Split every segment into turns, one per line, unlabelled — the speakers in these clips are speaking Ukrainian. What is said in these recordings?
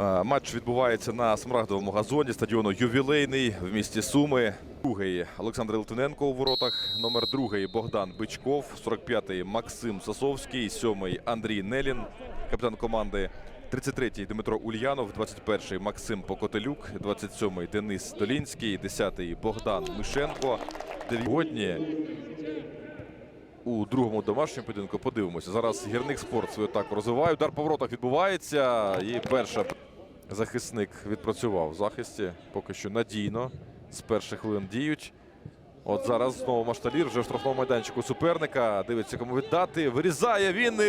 Е, Матч відбувається на смарагдовому газоні стадіону Ювілейний в місті Суми. Другий Олександр Литвиненко у воротах. Номер другий Богдан Бичков. 45-й Максим Сосовський. 7-й Андрій Нелін, капітан команди. 33-й Дмитро Ульянов, 21-й Максим Покотелюк, 27-й Денис Долінський, 10-й Богдан Мишенко. Сьогодні у другому домашньому поєдинку подивимося. Зараз гірник спорт свою атаку розвиває. Удар по воротах відбувається. І перша захисник відпрацював в захисті. Поки що надійно. З перших хвилин діють. От зараз знову Машталір вже в штрафному майданчику суперника. Дивиться, кому віддати. Вирізає він.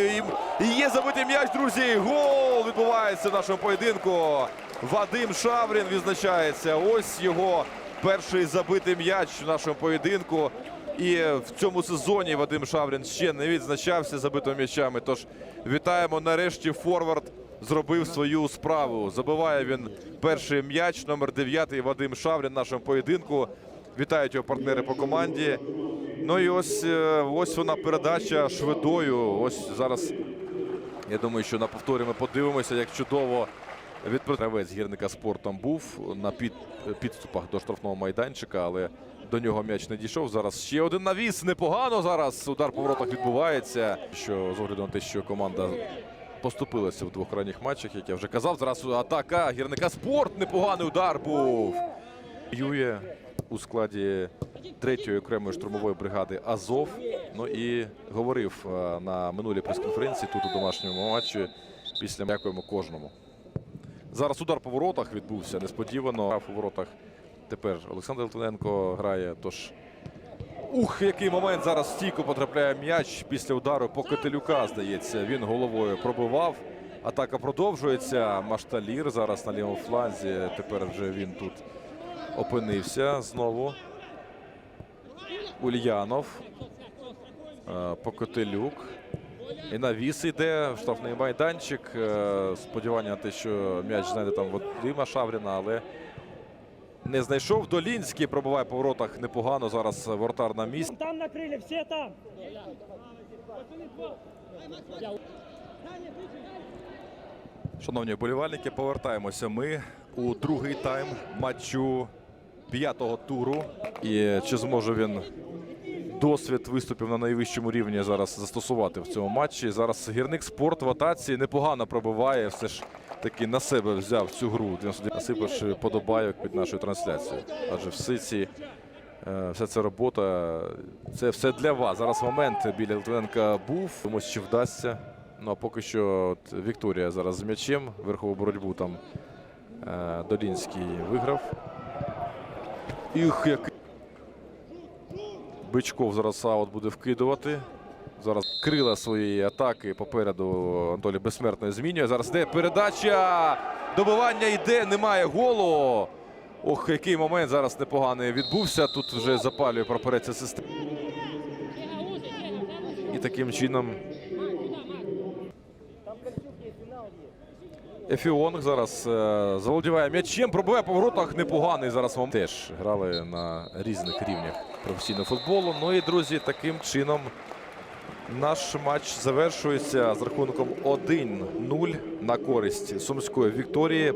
І є забитий м'яч, друзі. Гол відбувається в нашому поєдинку. Вадим Шаврін відзначається. Ось його перший забитий м'яч в нашому поєдинку. І в цьому сезоні Вадим Шаврін ще не відзначався забитими м'ячами. Тож вітаємо нарешті. Форвард зробив свою справу. Забиває він перший м'яч. Номер 9 Вадим Шаврін в нашому поєдинку. Вітають його партнери по команді. Ну і ось, е, ось вона передача швидою. Ось зараз я думаю, що на повторі ми подивимося, як чудово відпрацьовець гірника спортом був на під, підступах до штрафного майданчика, але до нього м'яч не дійшов. Зараз ще один навіс. Непогано зараз. Удар по воротах відбувається. Що з огляду на те, що команда поступилася в двох крайніх матчах, як я вже казав. Зараз атака гірника спорт. Непоганий удар був. Ює у складі третьої окремої штурмової бригади Азов. Ну і говорив е, на минулій прес-конференції тут у домашньому матчі. Після дякуємо кожному. Зараз удар по воротах відбувся несподівано. Грав у воротах тепер Олександр Литвиненко грає. Тож ух, який момент зараз в стійку потрапляє м'яч після удару по Котелюка, здається. Він головою пробивав. Атака продовжується. Машталір зараз на лівому фланзі. Тепер вже він тут опинився знову. Ульянов. Е, Покотелюк. І навіс йде штрафний майданчик. Е, Сподівання на те, що м'яч знайде там Вадима Шавріна, але не знайшов. Долінський пробиває по воротах непогано. Зараз воротар на місці.
Там накрыли, все там.
Шановні вболівальники, повертаємося ми у другий тайм матчу п'ятого туру. І чи зможе він досвід виступів на найвищому рівні зараз застосувати в цьому матчі? Зараз гірник спорт в атаці непогано пробиває. Все ж таки на себе взяв цю гру. Насипавши подобайок під нашою трансляцією. Адже всі ці. е, Вся ця робота, це все для вас. Зараз момент біля Литвиненка був. Комусь чи вдасться. Ну а поки що от, Вікторія зараз з м'ячем. Верхову боротьбу там е, Долінський виграв. Їх як Бичков зараз аут буде вкидувати. Зараз крила своєї атаки попереду Анатолій Безсмертний змінює. Зараз йде передача. Добивання йде, немає голу. Ох, який момент зараз непоганий відбувся. Тут вже запалює прапорець система. І таким чином Ефіонг зараз е, заволодіває м'ячем, пробиває по воротах. Непоганий зараз момент. Теж грали на різних рівнях професійного футболу. Ну і друзі, таким чином наш матч завершується з рахунком 1-0 на користь сумської Вікторії.